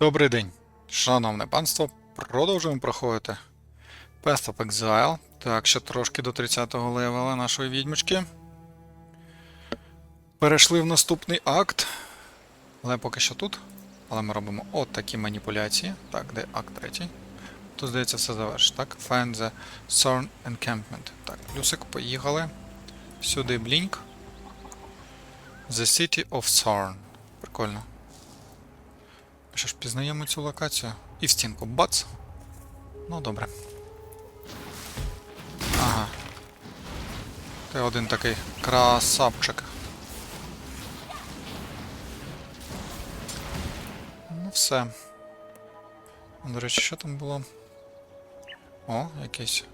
Добрий день, шановне панство. Продовжуємо проходити Path of Exile. Так, ще трошки до 30-го левела нашої відьмочки. Перейшли в наступний акт. Але поки що тут. Але ми робимо от маніпуляції. Так, де акт третій. Тут, здається, все завершить. Так, Find the Thorn Encampment. Так, плюсик, поїхали. Сюди блінк. The City of Thorn. Прикольно. Що ж, пізнаємо цю локацію. І в стінку бац. Ну, добре. Ага. Ти один такий красавчик. Ну все. До речі, що там було? О, якийсь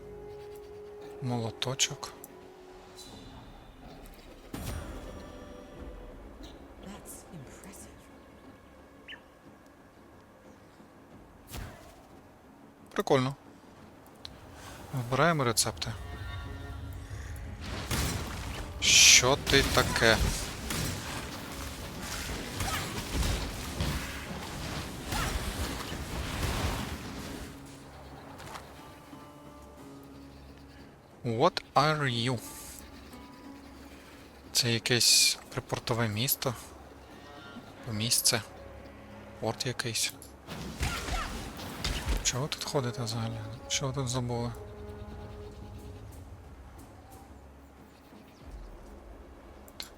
молоточок. Прикольно. Вибираємо рецепти. Що ти таке? What are you? Це якесь припортове місто? Місце? Порт якийсь. Чого тут ходите взагалі? Що ви тут забули?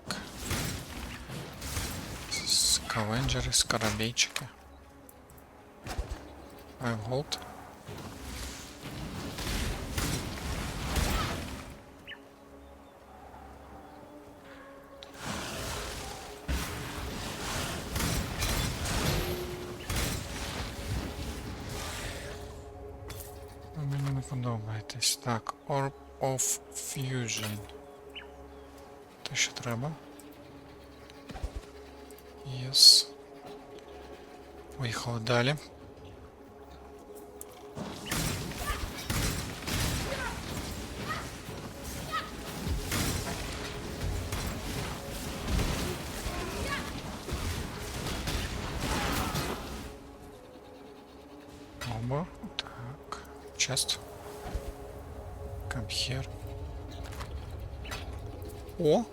Так. Скавенджери, скарабейчики. Five Поїхали далі. Оба. Так. Chest. Come here. О!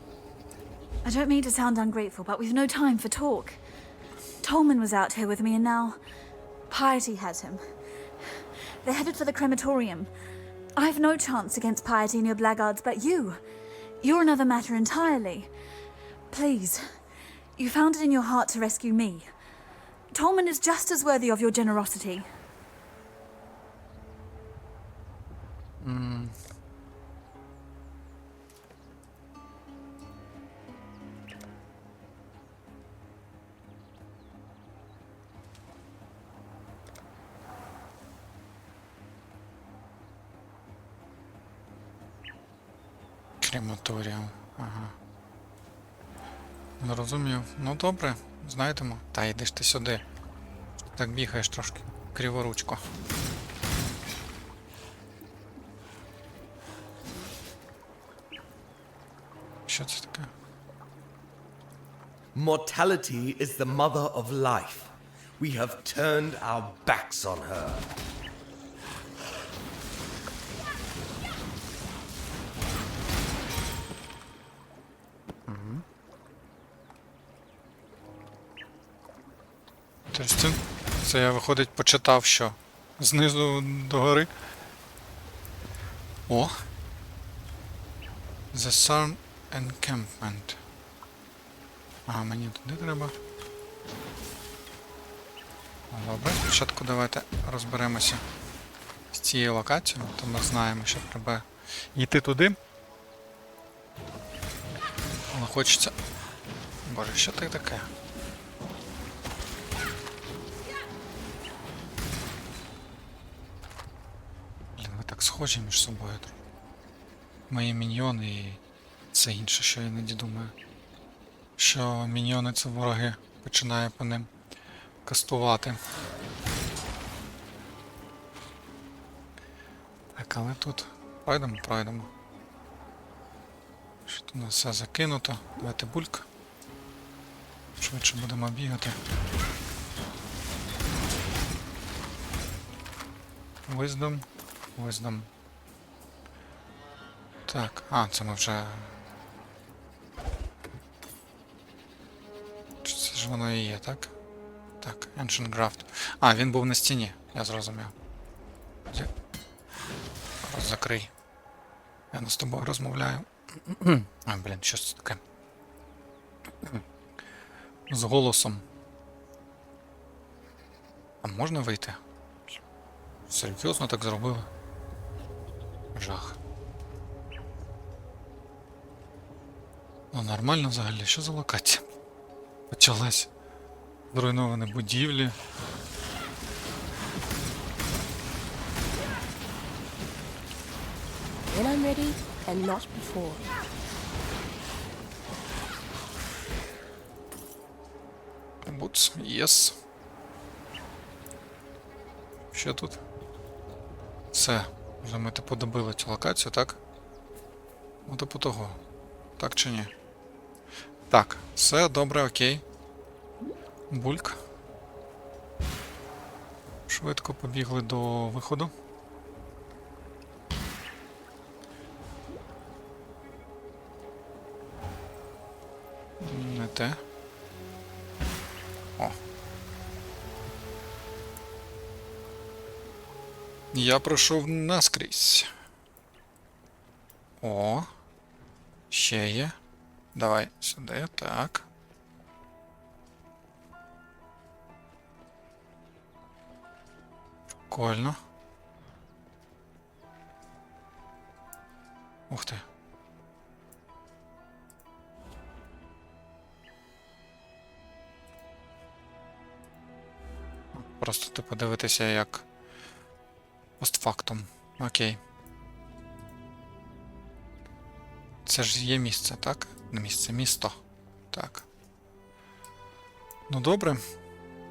I don't mean to sound ungrateful, but we've no time for talk. Tolman was out here with me, and now Piety has him. They're headed for the crematorium. I've no chance against Piety and your blackguards, but you. You're another matter entirely. Please, you found it in your heart to rescue me. Tolman is just as worthy of your generosity. Hmm. Крематоріум. Ага. Зрозумів. Ну добре, знайдемо. Та йди ж ти сюди. Так бігаєш трошки. Криворучко. Що це таке? Mortality is the mother of life. We have turned our backs on her. Тобто це, це я виходить почитав, що знизу до гори. О. The Sun Encampment. Ага, мені туди треба. Ну, Добре, спочатку давайте розберемося з цією локацією, то ми знаємо, що треба йти туди. Хочеться. Боже, що це таке? Блін, ви так схожі між собою. Мої міньйони і це інше, що я іноді думаю. Що міньйони це вороги починає по ним кастувати. Так, але тут пройдемо, пройдемо. У нас все закинуто. Давайте бульк. Швидше будемо бігати. Wisdom. Wisdom. Так, а, це ми вже. Це ж воно і є, так? Так, Ancient Graft. А, він був на стіні, я зрозумів. Закрий. Я з тобою розмовляю. А, блін, що це таке? З голосом. А можна вийти? Серйозно так зробили? Жах. Ну нормально взагалі, що за локація? Почалась. Зруйновані будівлі. Ready, and not before. Буц, єс. Що тут? Все. Вже ми типу добили цю локацію, так? Ну, типу того. Так чи ні? Так, все добре, окей. Бульк. Швидко побігли до виходу. Те. О. Я пройшов наскрізь. О. Ще є. Давай сюди, так. Прикольно. Ух ти. Просто ти подивитися як постфактум. Окей. Це ж є місце, так? Місце, місто. Так. Ну добре.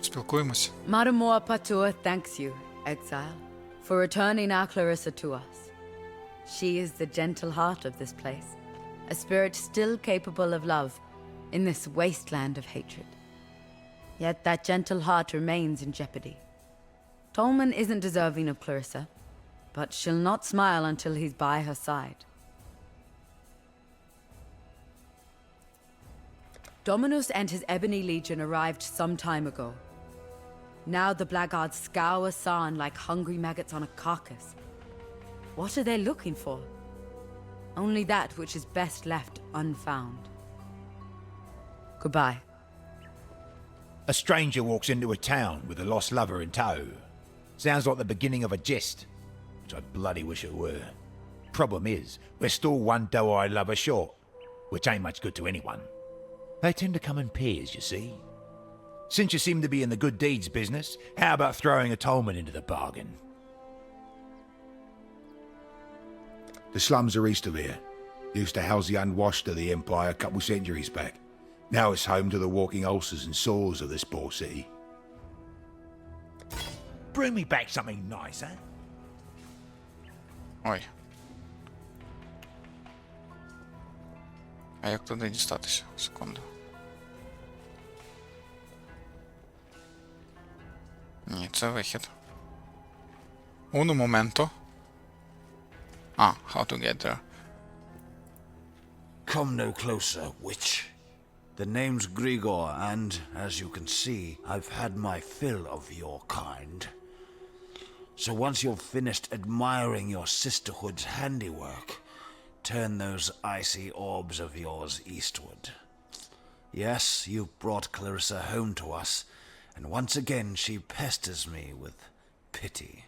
Спілкуємось. Matamor Patur thanks you, exile, for returning our Clarissa to us. She is the gentle heart of this place, a spirit still capable of love in this wasteland of hatred. Yet that gentle heart remains in jeopardy. Tolman isn't deserving of Clarissa, but she'll not smile until he's by her side. Dominus and his Ebony Legion arrived some time ago. Now the blackguards scour Sarn like hungry maggots on a carcass. What are they looking for? Only that which is best left unfound. Goodbye. A stranger walks into a town with a lost lover in tow. Sounds like the beginning of a jest, which I bloody wish it were. Problem is, we're still one doe-eyed lover short, which ain't much good to anyone. They tend to come in pairs, you see. Since you seem to be in the good deeds business, how about throwing a Tolman into the bargain? The slums are east of here. Used to house the unwashed of the Empire a couple centuries back. Now it's home to the walking ulcers and sores of this poor city. Bring me back something nice, eh? Ой. А як туди дістатися? Секунду. Ні, це вихід. Уно моменто. А, how to get there. Come no closer, witch. The name's Grigor, and as you can see, I've had my fill of your kind. So once you've finished admiring your sisterhood's handiwork, turn those icy orbs of yours eastward. Yes, you've brought Clarissa home to us, and once again she pesters me with pity.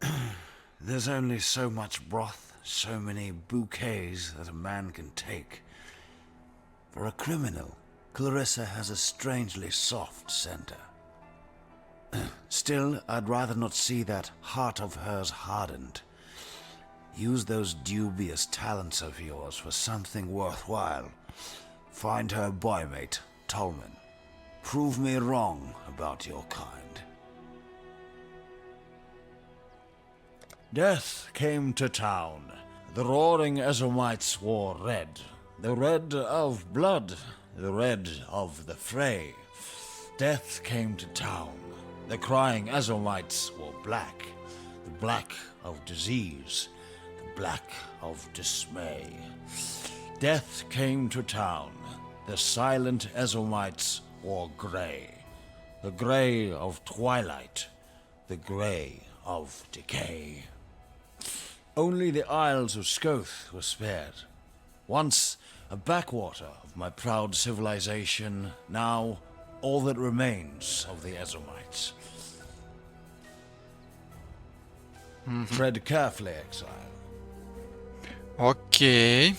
There's only so much broth, so many bouquets that a man can take. For a criminal, Clarissa has a strangely soft center. Still, I'd rather not see that heart of hers hardened. Use those dubious talents of yours for something worthwhile. Find her boymate, Tolman. Prove me wrong about your kind. Death came to town. The roaring Ezomites wore red. The red of blood. The red of the fray. Death came to town. The crying Azomites wore black, the black of disease, the black of dismay. Death came to town. The silent Ezomites wore grey, the grey of twilight, the grey of decay. Only the Isles of Scoth were spared. Once a backwater of my proud civilization, now all that remains of the Ezomites. Tread carefully, exile. Окей.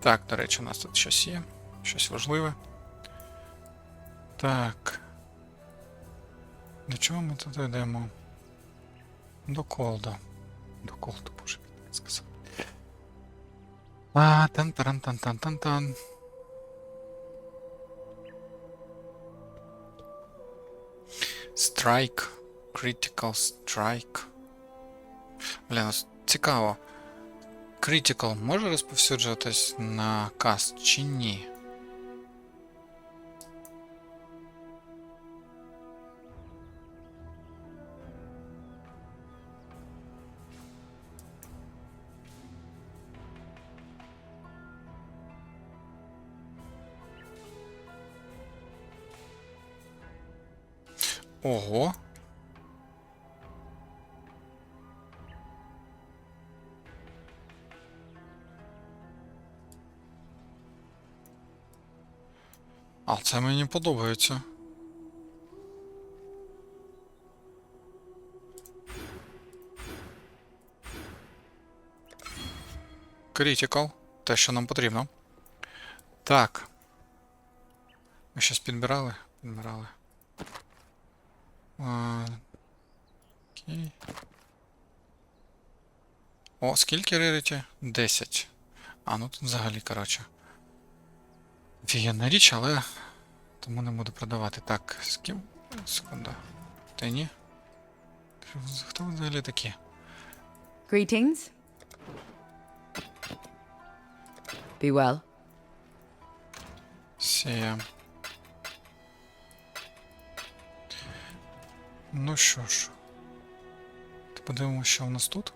Так, до речі, у нас тут щось є. Щось важливе. Так. До чого ми тут йдемо? До колда. До колду, боже, як сказав. А, тан таран тан тан тан тан Strike. Critical strike. Блін, ось цікаво. Critical може розповсюджуватись на каст чи ні? Ого. А це мені подобається. Critical. Те, що нам потрібно. Так. Ми щось підбирали? Підбирали. А, Окей. О, скільки реріті? 10. А, ну тут взагалі, коротше. Офігенна річ, але тому не буду продавати. Так, з ким? Секунда. Ти ні? Хто взагалі такі? Greetings. Be well. Сія. Ну що ж. Подивимося, що у нас тут.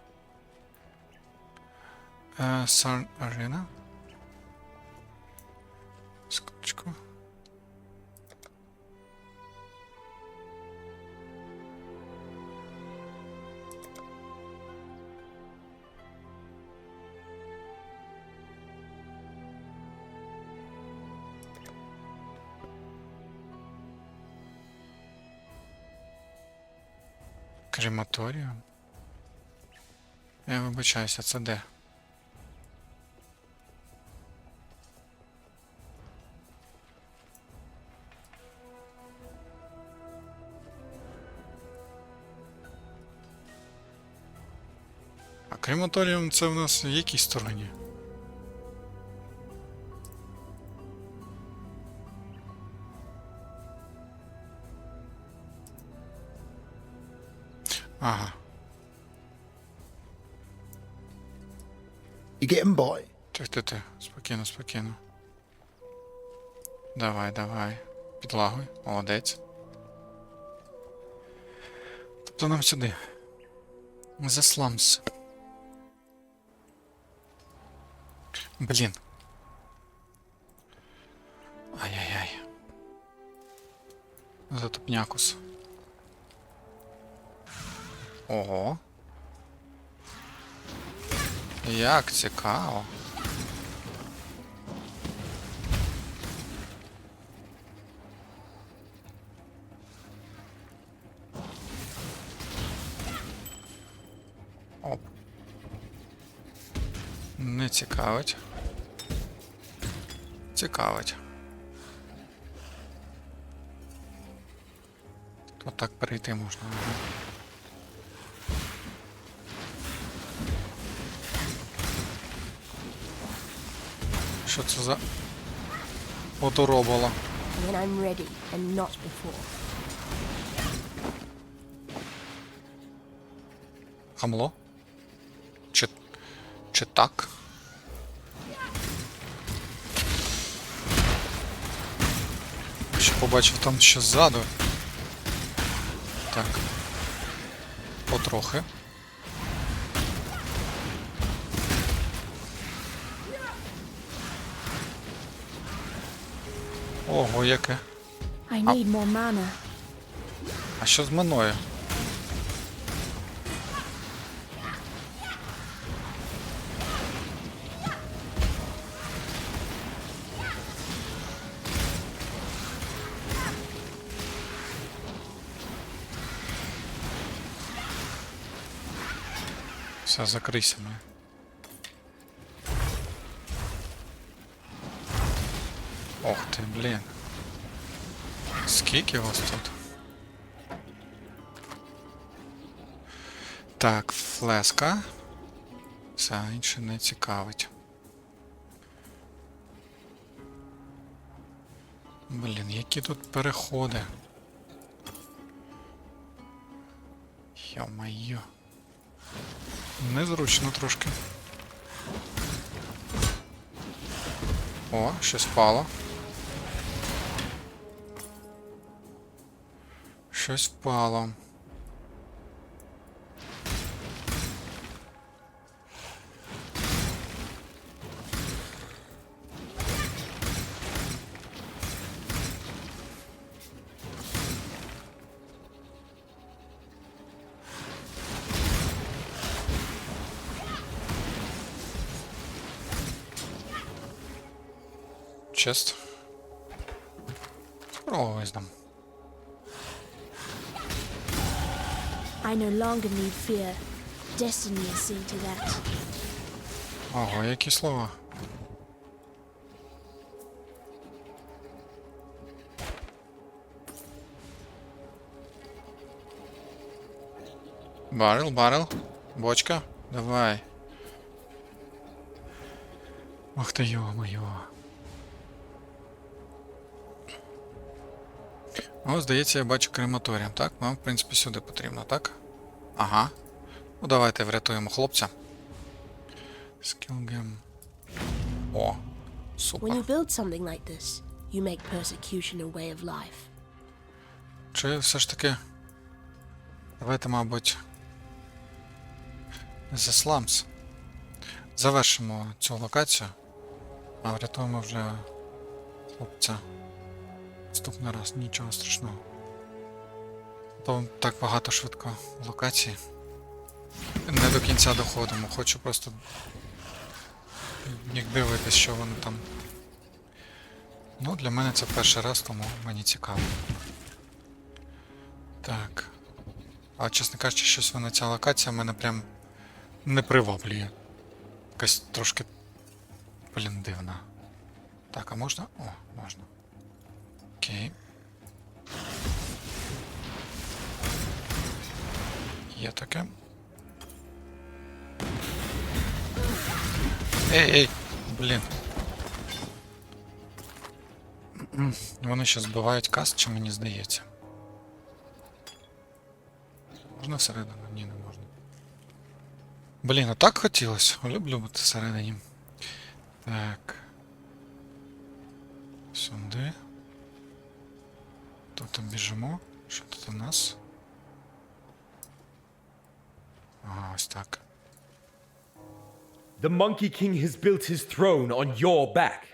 Е, Sun Arena. Секундочку. Крематоріум? Я вибачаюся, це де? А крематоріум це в нас в якій стороні? You getting by? Тих, ти, ти, спокійно, спокійно. Давай, давай. Підлагуй, молодець. Тобто нам сюди. За сламс. Блін. Ай-яй-яй. За тупнякус. Ого. Як цікаво. Оп. Не цікавить. Цікавить. Отак перейти можна. Що це за поторобало? When I'm ready and not before. Хамло? Чи. Чи так? Ще побачив там ще ззаду. Так. Потрохи. Ого, яке. I need more mana. А що з мною? Все, закрийся ми. Блін. Скільки вас тут? Так, флеска. Все, інше не цікавить. Блін, які тут переходи. Йо-майо. Незручно трошки. О, щось впало. Щось впало. Чест. О, визнам. I no longer need fear. Destiny has seen to that. Ого, які слова. Баррел, баррел. Бочка. Давай. Ах ти йо-моє. О, здається, я бачу крематоріум. Так, нам, в принципі, сюди потрібно, так? Ага. Ну, давайте врятуємо хлопця. Скілгем. О, супер. When you build something like this, you make persecution a way of life. Чи все ж таки. Давайте, мабуть. The Slums. Завершимо цю локацію. А врятуємо вже хлопця. Наступний раз, нічого страшного. То так багато швидко локацій. Не до кінця доходимо. Хочу просто як дивитись, що воно там. Ну, для мене це перший раз, тому мені цікаво. Так. А чесно кажучи, щось вона ця локація мене прям не приваблює. Якась трошки. Блін, дивна. Так, а можна? О, можна. Окей. Є таке. Ей, ей! Блін. Вони ще збивають каст, чи мені здається. Можна всередину? Ні, не можна. Блін, а так хотілося. Люблю бути всередині. Так. Сюди. Тут біжимо. Що тут у нас? Ага, ось так. The Monkey King has built his throne on your back.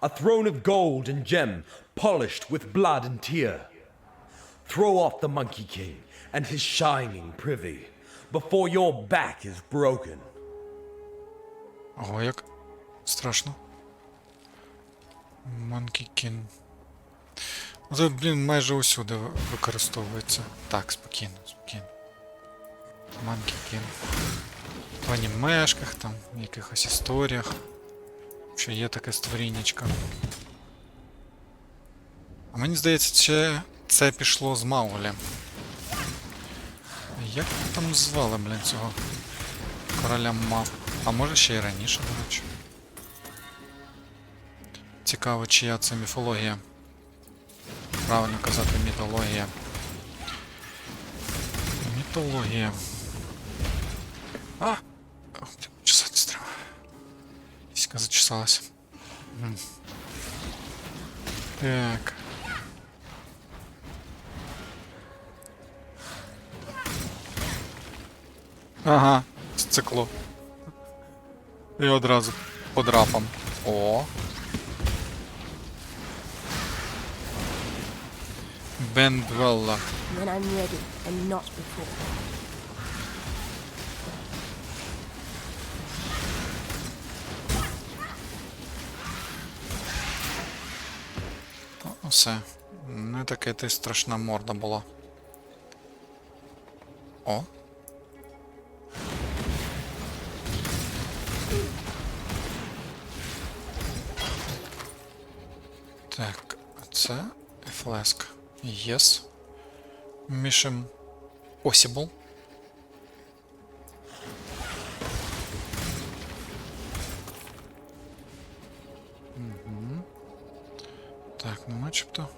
A throne of gold and gem, polished with blood and tear. Throw off the Monkey King and his shining privy before your back is broken. Ого, як страшно. Monkey King. Це, блін, майже усюди використовується. Так, спокійно, Monkey King. В анімешках, там, в якихось історіях. Що є таке створіннячко. А мені здається, це, це пішло з Маулі. Як там звали, блін, цього короля мав? А може ще й раніше, до речі. Цікаво, чия це міфологія. Правильно казати мітологія. Мітологія. А! Ти, Чесатись треба. Сіська зачесалася. Так. Ага, з циклу. І одразу по драпам. О. Бендвелла. When I'm ready, and not before. Все. Не таке ти страшна морда була. О. Так, це флеск. Yes. Mission possible. Начебто.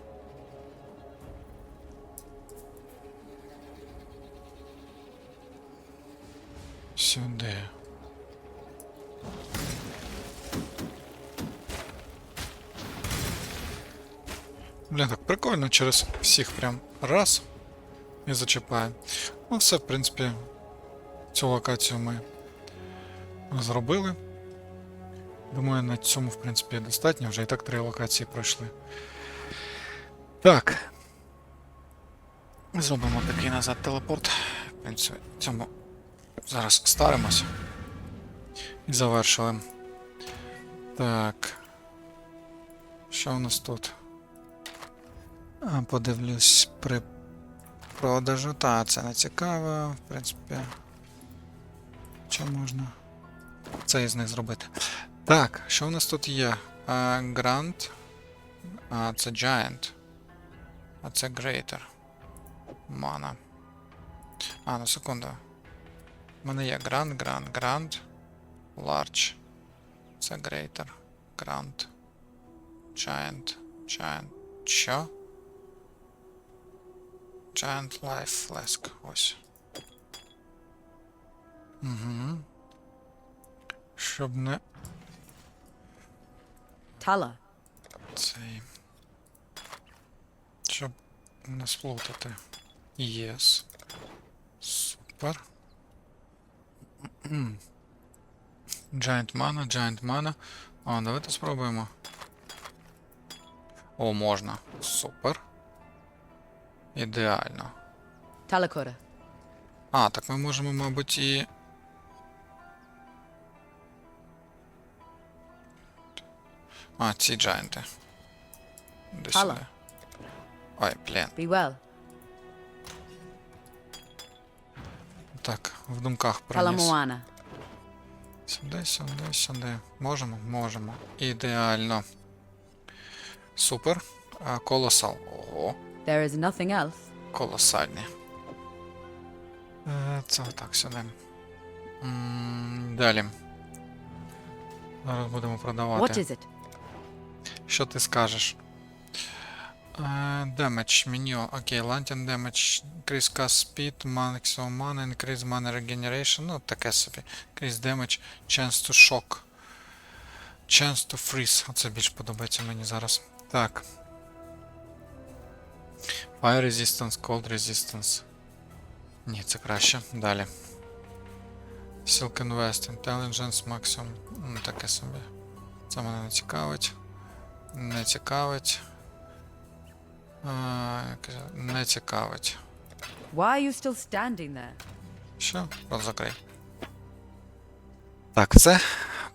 Сюди. Блін, так прикольно через всіх прям раз і зачіпає. Ну все, в принципі, цю локацію ми зробили. Думаю, на цьому, в принципі, достатньо. Вже і так три локації пройшли. Так. Зробимо такий назад телепорт. В принципі, цьому зараз старимось. І завершили. Так. Що у нас тут? А, подивлюсь при продажу. Та, це не цікаво, в принципі. Що можна? Це із них зробити. Так, що у нас тут є? Грант. А, це Giant. А це Greater. Мана. А, ну секунду. У мене є Grand, Grand, Grand. Large. Це Greater. Grand. Giant. Giant. Що? Giant Life Flask. Ось. Угу. Щоб не Tala. цей. Не сплутати. Yes. Супер. Giant Mana, Giant Mana. О, давайте спробуємо. О, можна. Супер. Ідеально. Talakora. А, так ми можемо, мабуть, і. А, ці джайнти. Де Алло. сюди. Ой, блін. Be well. Так, в думках проніс. Сюди, сюди, сюди. Можемо? Можемо. Ідеально. Супер. А, колосал. Ого. There is nothing else. Колосальні. Е, Це отак сюди. М, Далі. Зараз будемо продавати. What is it? Що ти скажеш? Демедж меню. Окей, Lantern Damage, Increase Cast Speed, Maximum Mana, Increase Mana Regeneration. Ну, таке собі. Increase Damage, Chance to Shock. Chance to Freeze. Оце більш подобається мені зараз. Так. Fire Resistance, Cold Resistance. Ні, це краще. Далі. Silk Invest, Intelligence Maximum. Ну, таке собі. Це мене не цікавить. Не цікавить. А, не цікавить. Why are you still standing there? Що? Рот закрий. Так, все.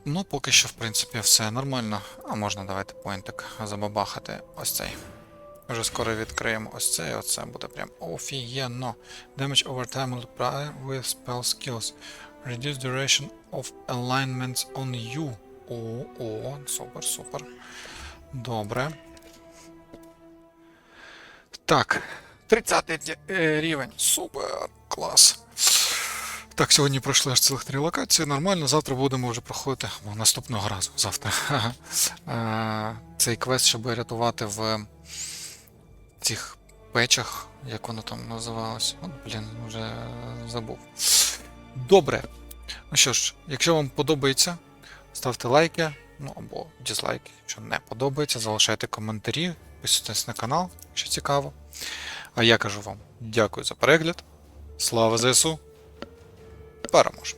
Ну, поки що, в принципі, все нормально. А можна давайте поінтик забабахати ось цей. Вже скоро відкриємо ось цей, оце буде прям офігенно. Damage over time multiplier with spell skills. Reduce duration of alignments on you. О, о, супер, супер. Добре. Так. 30 е, рівень. Супер. Клас. Так, сьогодні пройшли аж цілих три локації. Нормально, завтра будемо вже проходити о, наступного разу. Завтра. Е, Цей квест, щоб рятувати в цих печах, як воно там називалось. От, блін, вже забув. Добре. Ну що ж, якщо вам подобається, ставте лайки, ну або дізлайки. Якщо не подобається, залишайте коментарі, підписуйтесь на канал, якщо цікаво. А я кажу вам дякую за перегляд. Слава ЗСУ! переможе.